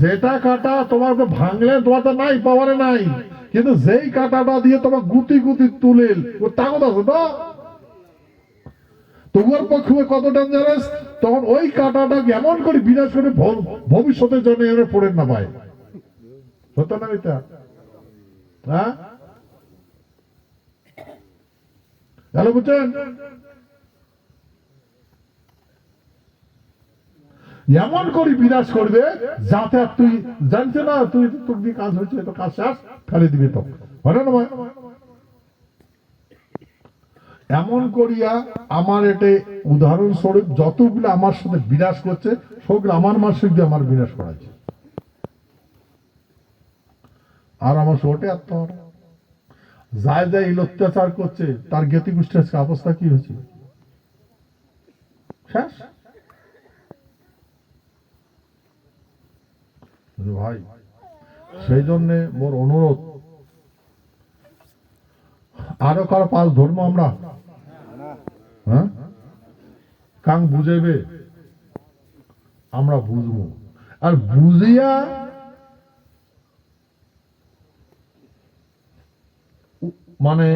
যেটা কাটা তোমার ভাঙলে, তোমার তো নাই পাওয়ারে নাই। কিন্তু যেই কাটাটা দিয়ে তোমার গুটি গুটি তুলিল ও তাগত আছে তো? তোমার পক্ষে কত ডেঞ্জারাস তখন ওই কাটাটা এমন করে বিনাশ করে ভবিষ্যতের জন্য এর পড়ে না পায় সত্য না মিথ্যা? হ্যাঁ? হ্যালো, বুঝছেন? এমন করে বিনাশ করবে, যাতে আর তুই জানছে না, তুই তোর দিয়ে কাজ হয়েছে তো কাজ শেষ, ফেলে দিবে তো হয় না এমন করিয়া আমার এটে উদাহরণস্বরূপ যতগুলো আমার সাথে বিনাশ করছে, সবগুলো আমার মাসিক দিয়ে আমার বিনাশ করাচ্ছে আর আমার শোটে আত্মহর যায় যায় এই অত্যাচার করছে, তার জ্ঞাতি গোষ্ঠী আজকে অবস্থা কি হয়েছে? শেষ? ভাই, সেই জন্যে মোর অনুরোধ, আরও কারও পাঁচ ধর্ম আমরা? হ্যাঁ? কাং বুঝাইবে? আমরা বুঝব। আর বুঝিয়া মানে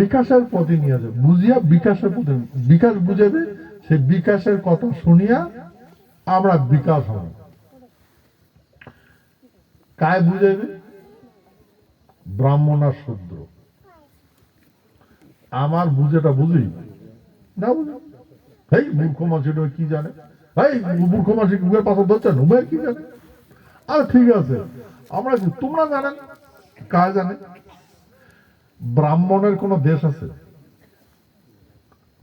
বিকাশের পথে নিয়ে যাবে। বুঝিয়া বিকাশের পথে বিকাশ বুঝাবে সে বিকাশের কথা শুনিয়া আমরা বিকাশ হব। কায় বুঝাইবে? ব্রাহ্মণ আর শূদ্র। আমার বুঝেটা বুঝি? না বুঝি। এই মূর্খ মাসিটা কি জানে? এই মূর্খ মাসি উমের পাশে ধরছেন? উমের কি জানে? আরে ঠিক আছে, আমরা তোমরা জানেন? কাজ জানে? ব্রাহ্মণের কোন দেশ আছে?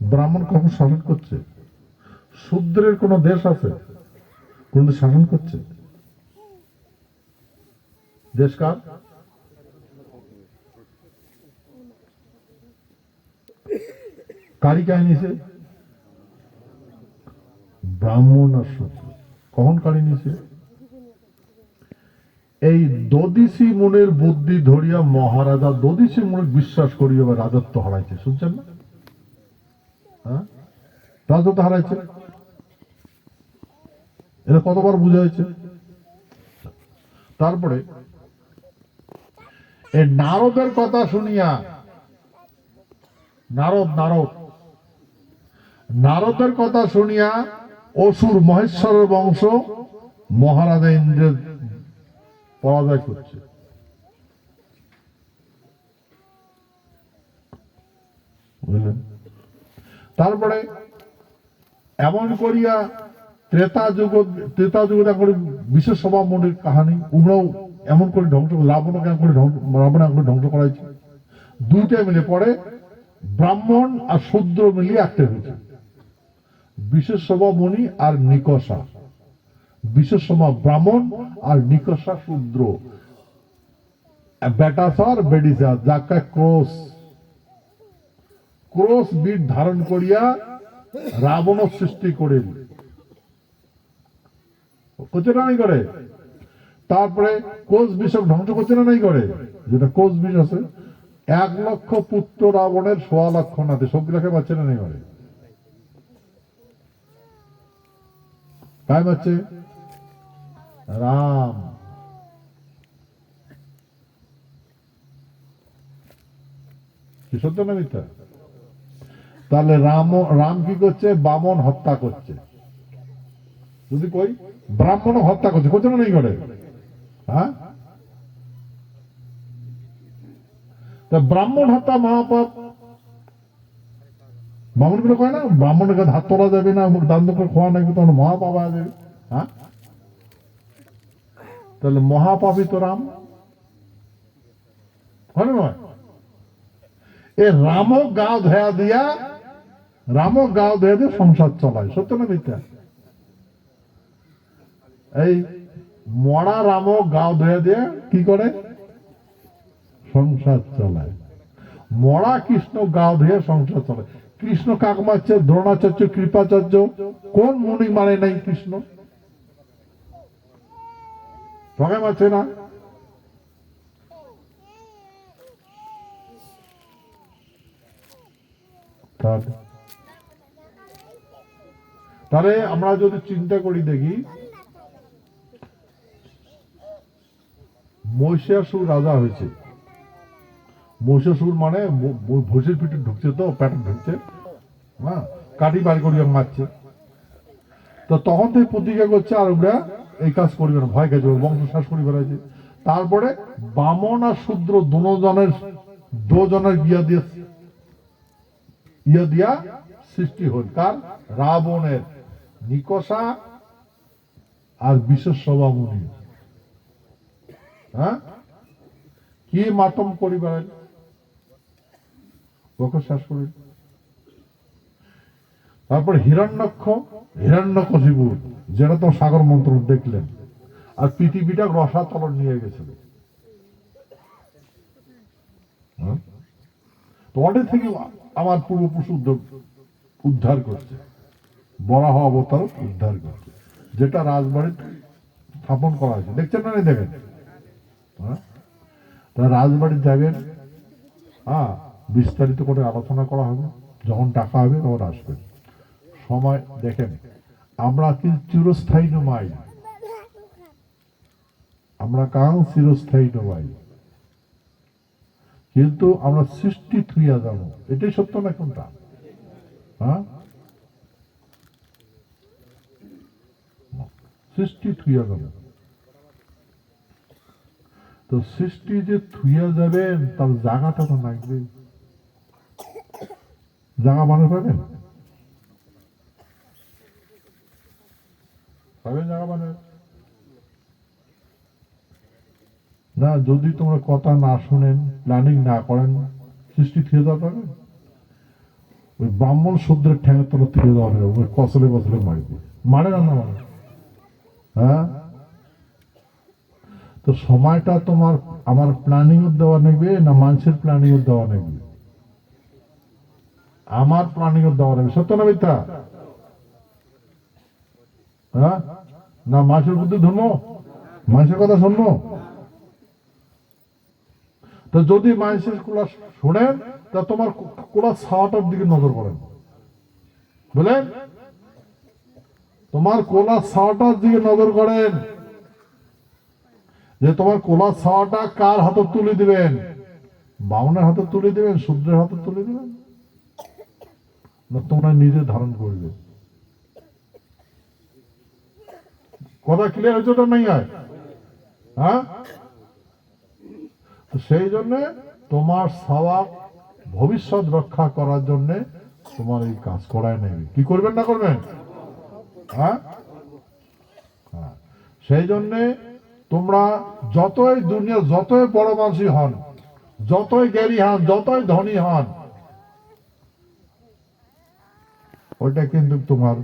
ব্রাহ্মণ কখন শাসন করছে? শূদ্রের কোন দেশ আছে? কোন শাসন করছে? দেশ কার কারি কাহিনী নিছে ব্রাহ্মণ আর শূদ্র কখন কারি নিছে এই দদিসি মনের বুদ্ধি ধরিয়া মহারাজা দদিসি মনের বিশ্বাস করিয়া এবার রাজত্ব হারাইছে, শুনছেন না? হ্যাঁ? রাজত্ব হারাইছে। এটা কতবার বোঝা হয়েছে? তারপরে এই নারদের কথা শুনিয়া। নারদ নারদ। নারদের কথা শুনিয়া অসুর মহেশ্বরের বংশ মহারাজা ইন্দ্রের পরাজয় করছে। তারপরে এমন করিয়া ত্রেতা যুগ ত্রেতা যুগ করে বিশেষ সভা মনের কাহানি, উমরাও এমন করে ধ্বংস রাবণ কেমন করে ধ্বংস এমন করে ধ্বংস করা হয়েছে। দুইটা মিলে পড়ে ব্রাহ্মণ আর শূদ্র মিলিয়ে একটা হয়েছে। বিশেষ সভা মণি আর নিকষা। বিশেষ সভা ব্রাহ্মণ আর নিকষা শূদ্র। বেটাসার বেডিসা যাকে ক্রোশ। ক্রোশ বীর ধারণ করিয়া রাবণ সৃষ্টি করেন করছে না করে। তারপরে কোষ বিষক ধ্বংস করছে না নাই করে যেটা কোষ বিষ আছে, এক লক্ষ পুত্র রাবণের সোয়া লক্ষ নাতে সবগুলাকে পাচ্ছে না নাই করে কায় পাচ্ছে রাম। কি সত্য না মিথ্যা? তাহলে রাম রাম কি করছে? বামন হত্যা করছে। যদি কই ব্রাহ্মণ হত্যা করছে করছে না নেই করে তা ব্রাহ্মণ হত্যা মহাপাপ। ব্রাহ্মণগুলো কয় না? ব্রাহ্মণের কাছে হাত তোলা যাবে না দান করে খোয়া নাকি তখন মহাপাপ হয়ে যাবে। হ্যাঁ? তাহলে মহাপাপী তো রাম। হয় নয়? এ রাম গাও ধয়া দিয়া রাম গাও ধয়া দিয়ে সংসার চলায়। সত্য না এই মরা রাম গাও ধুয়ে দিয়ে কি করে? সংসার চালায়। মরা কৃষ্ণ গাও ধুয়ে সংসার চালায়। কৃষ্ণ কাক মারছে দ্রোণাচার্য, কৃপাচার্য, কোন মুনি মানে নাই কৃষ্ণ? মারছে না? তাহলে আমরা যদি চিন্তা করি দেখি মহিষাসুর রাজা হয়েছে। মহিষাসুর মানে ভোজের পিঠে ঢুকছে তো প্যাটার্ন ঢুকছে হ্যাঁ কাটি বাড়ি করিয়া মারছে। তো তখন থেকে প্রতিজ্ঞা করছে আর ওরা এই কাজ করবে না, ভয় ওর বংশ শ্বাস করে বেড়াইছে। তারপরে বামন আর শূদ্র দুজনের দুজনের বিয়া দিয়ে ইয়ে দিয়া সৃষ্টি হল। কার? রাবণের নিকষা আর বিশেষ সভামণি। হ্যাঁ? কি মাতম করি বেড়াই ওকে শেষ তারপর হিরণ্যক্ষ হিরণ্যকশিপু যেটা তো সাগর মন্ত্র দেখলেন। আর পৃথিবীটা রসাতল নিয়ে গেছিল। হ্যাঁ? তো ওটা থেকে আমার পূর্বপুরুষ উদ্যোগ উদ্ধার করছে। বরাহ অবতার উদ্ধার করছে। যেটা রাজবাড়িতে স্থাপন করা হয়েছে। দেখছেন না দেখেন? হ্যাঁ? তা রাজবাড়ি যাবেন হ্যাঁ বিস্তারিত করে আলোচনা করা হবে। যখন টাকা হবে তখন আসবেন। সময় দেখেন, আমরা কিন্তু চিরস্থায়ী নমাই আমরা কারণ চিরস্থায়ী নমাই কিন্তু আমরা সৃষ্টি থুইয়া যাব। এটাই সত্য না কোনটা? হ্যাঁ সৃষ্টি থুইয়া যাব। তো সৃষ্টি যে থুইয়া যাবেন তার জায়গাটা তো লাগবে জায়গা মানে পাবেন না, যদি তোমরা কথা না শুনেন প্ল্যানিং না করেন, সৃষ্টি থিয়ে দেওয়া পাবে? ওই ব্রাহ্মণ শূদ্রের ঠ্যাঙের তলা থিয়ে দেওয়া হবে, ওই কসলে কসলে মারি দিয়ে মারে না না হ্যাঁ? তো সময়টা তোমার আমার প্ল্যানিং দেওয়া নেবে না মানুষের প্ল্যানিং দেওয়া নেবে? আমার প্ল্যানিং দেওয়া নেবে, সত্য না মিথ্যা? হ্যাঁ? না, মানুষের বুদ্ধি ধর্ম? মানুষের কথা শুনব তো যদি মানুষের কোলা শোনেন, তা তোমার কোলা ছাওয়াটার দিকে নজর করেন। বুঝলেন? তোমার কোলা ছাওয়াটার দিকে নজর করেন। যে তোমার কোলা ছাওয়াটা কার হাতে তুলে দিবেন? বামনের হাতে তুলে দিবেন, শূদ্রের হাতে তুলে দিবেন? না, তোমরা নিজে ধারণ করবে। কথা ক্লিয়ার হয়েছে ওটা নাই হয়? হ্যাঁ সেই জন্য তোমার স্বভাব ভবিষ্যৎ রক্ষা করার জন্য তোমার এই কাজ করায় নেবে। কি করবেন না করবেন? হ্যাঁ? হ্যাঁ। সেই জন্য তোমরা যতই দুনিয়া, যতই বড় মানুষই হন, যতই জ্ঞানী হন, যতই ধনী হন, ওইটা কিন্তু তোমার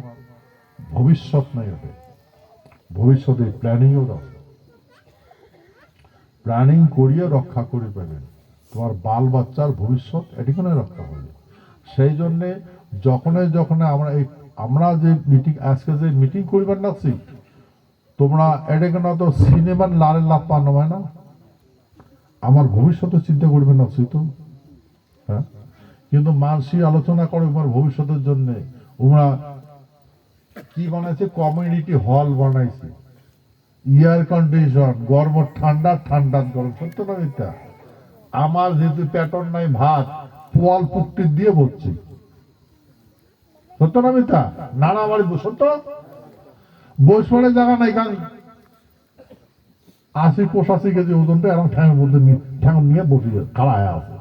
ভবিষ্যৎ নাই হবে। ভবিষ্যতে প্ল্যানিংও দাও প্ল্যানিং করিয়ে রক্ষা করে পাবেন তোমার বাল বাচ্চার ভবিষ্যৎ এটিখানে রক্ষা হবে সেই জন্যে যখনই যখন আমরা এই আমরা যে মিটিং আজকে যে মিটিং করিবার নাছি তোমরা এটাকে তো সিনেমার লালের লাভ পানো হয় না? আমার ভবিষ্যতে চিন্তা করবে না তো। হ্যাঁ? কিন্তু মানসিক আলোচনা করে তোমার ভবিষ্যতের জন্য। তোমরা কি বানাইছে? কমিউনিটি হল বানাইছে। এয়ার কন্ডিশন গরম ঠান্ডা ঠান্ডা গরম। সত্য না মিথ্যা? আমার যেহেতু প্যাটার্ন নাই ভাত, পোয়াল পুক্তি দিয়ে ভরছি। সত্য না মিথ্যা? নানা বাড়ি সত্য বৈশালের জায়গা নাই কারণ। আশি পঁচাশি কেজি ওজনটা এরকম ঠ্যাঙের মধ্যে ঠ্যাং নিয়ে বসে যায় খাড়ায় আছে।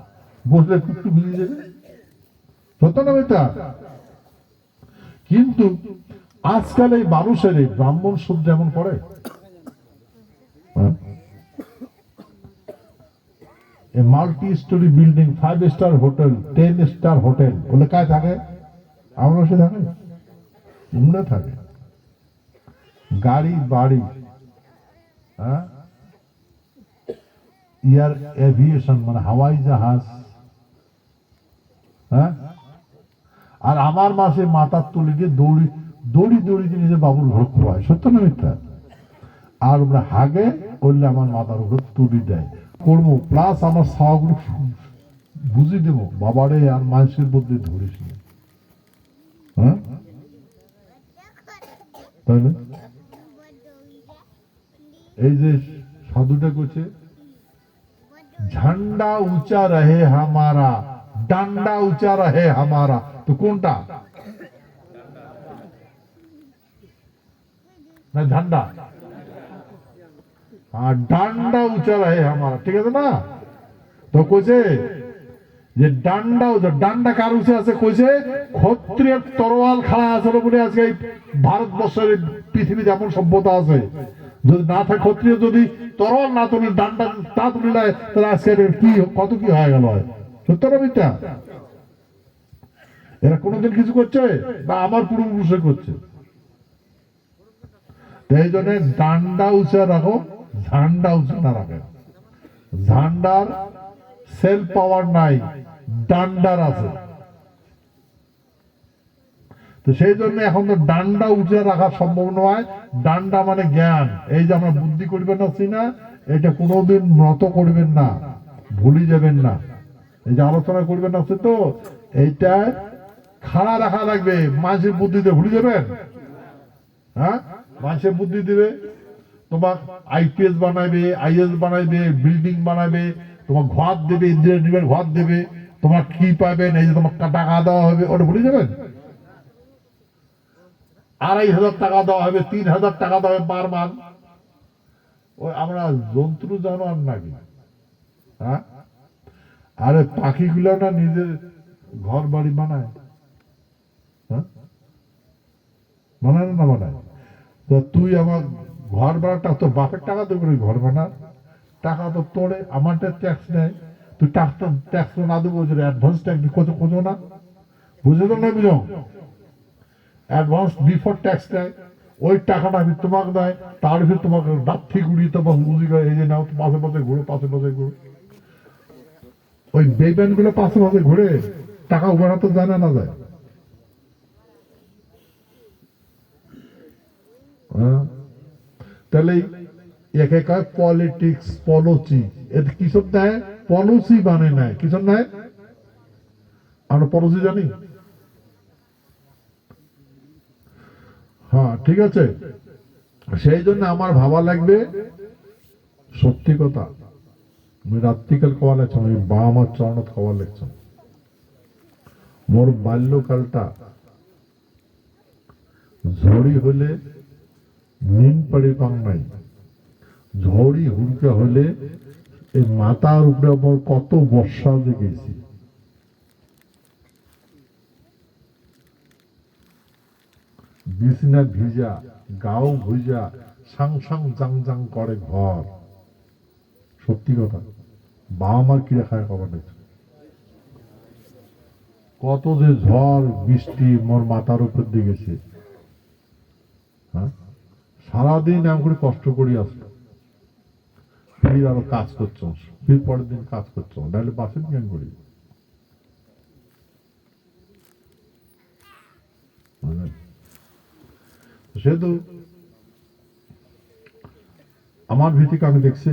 বসলে কুট্টু ভিজে যাবে। সত্য না মিথ্যা? কিন্তু আজকাল এই মানুষের এই ব্রাহ্মণ সুদ যেমন করে। Multi storey building, five star hotel, ten star hotel, বলে কায় থাকে? আমরা সে থাকে? উমরা থাকে? গাড়ি, বাড়ি হ্যাঁ? এয়ার এভিয়েশন মানে হাওয়াই জাহাজ হ্যাঁ? আর আমার মাসে মাথার তুলে দিয়ে দৌড়ি দৌড়ি দৌড়ি দিয়ে নিজে বাবুর ঘর খোয়ায় সত্য না মিথ্যা? আর ওরা হাগে করলে আমার মাথার উপর তুলি দেয়। করব প্লাস আমার সাওয়াগুলো বুঝি দেবো। বাবারে, আর মানুষের মধ্যে ধরিস হ্যাঁ? না এই যে সাধুটা করছে, ঝান্ডা উঁচা রহে হামারা, ডান্ডা উঁচা রহে হামারা। তো কোনটা? না, ঝান্ডা। আর ডান্ডা উঁচা রহে হামারা, ঠিক আছে না? তো কইছে যে ডান্ডা উঁচা, ডান্ডা কার উঁচে আছে? কইছে ক্ষত্রিয়ের তরোয়াল খাড়া আছে বলে আজকে ভারতবর্ষের পৃথিবীতে এমন সভ্যতা আছে। যদি না থাকে, ক্ষত্রিয় যদি তরোয়াল না তুলে ডান্ডা তা তুলে নেয়, তাহলে আজকে কি, কত কি হয়ে গেল? সত্য মিথ্যা? এরা কোনোদিন কিছু করছে? বা আমার পূর্বপুরুষে করছে। এই জন্য ডান্ডা উঁচা রাখো, ঝান্ডা উঁচু না রাখে ঝান্ডার সেল পাওয়ার নাই, ডান্ডার আছে। তো সেই জন্য এখন তো ডান্ডা উঠে রাখা সম্ভব নয় ডান্ডা মানে জ্ঞান। এই যে আমরা বুদ্ধি করবেন না না এটা কোনোদিন নত করবেন না, ভুলি যাবেন না। এই যে আলোচনা করবেন না, সে তো এইটা খাড়া রাখা লাগবে। মানুষের বুদ্ধিতে ভুলে যাবেন? হ্যাঁ? মানুষের বুদ্ধি দিবে, তোমার আইপিএস বানাবে আইএস বানাবে বিল্ডিং বানাবে তোমার ঘর দেবে, ইঞ্জিনিয়ার ঘর দেবে, তোমার কি পাবেন, এই যে তোমার টাকা দেওয়া হবে, ওটা ভুলে যাবেন? আড়াই হাজার টাকা দেওয়া হবে, তিন হাজার টাকা দেওয়া হবে পার মান ওই আমরা জন্তু জানোয়ার নাকি? হ্যাঁ? আরে পাখিগুলো না নিজের ঘর বাড়ি বানায়। হ্যাঁ? বানায় না বানায়? তো তুই আমার ঘর ভাড়াটা তোর বাপের টাকা তো করে ঘর বানা টাকা তো তোরে, আমারটা ট্যাক্স নেয়। তুই ট্যাক্স ট্যাক্স না দেবো অ্যাডভান্স ট্যাক্স কত কত না। বুঝে তো না বুঝো? অ্যাডভান্স বিফোর ট্যাক্স নেয় ওই টাকাটা আমি তোমাকে দেয়, তার ভিতরে তোমাকে করে, এই যে নাও পাশে পাশে ঘুরো পাশে পাশে ঘুরো। ওই পাশে পাশে ঘুরে টাকা উড়াতে জানে না যায়। হ্যাঁ? তাহলে একে কয় পলিটিক্স পলিসি এতে কিসব নেয় পলিসি বানে নেয়। কিসব নেয়? আমরা পলিসি জানি? হ্যাঁ ঠিক আছে? সেই জন্য আমার ভাবা লাগবে, সত্যি কথা আমি রাত্রিকাল কওয়া লাগছ আমি বা আমার চরণত কওয়া লাগছ মোর বাল্যকালটা ঝড়ি হলে নিন পাড়ি পাং নাই। ঝড়ি হুড়কা হলে এই মাথার উপরে আমার কত বর্ষা দেখেছি বিছনা ভিজা, গাও ভুজা, সাং সাং জাং জাং করে ঘর। সত্যি কথা, বাবা মার কিরা খায় খবর কত যে ঝড়, বৃষ্টি মোর মাথার উপর দিয়ে গেছে। হ্যাঁ? সারাদিন এমন করে কষ্ট করি আসলো ফির আরও কাজ করছ, ফির পরের দিন কাজ করছ, নাহলে বাসের জ্ঞান করি? বুঝলেন? সেহেতু আমার ভিত্তিকে আমি দেখছি।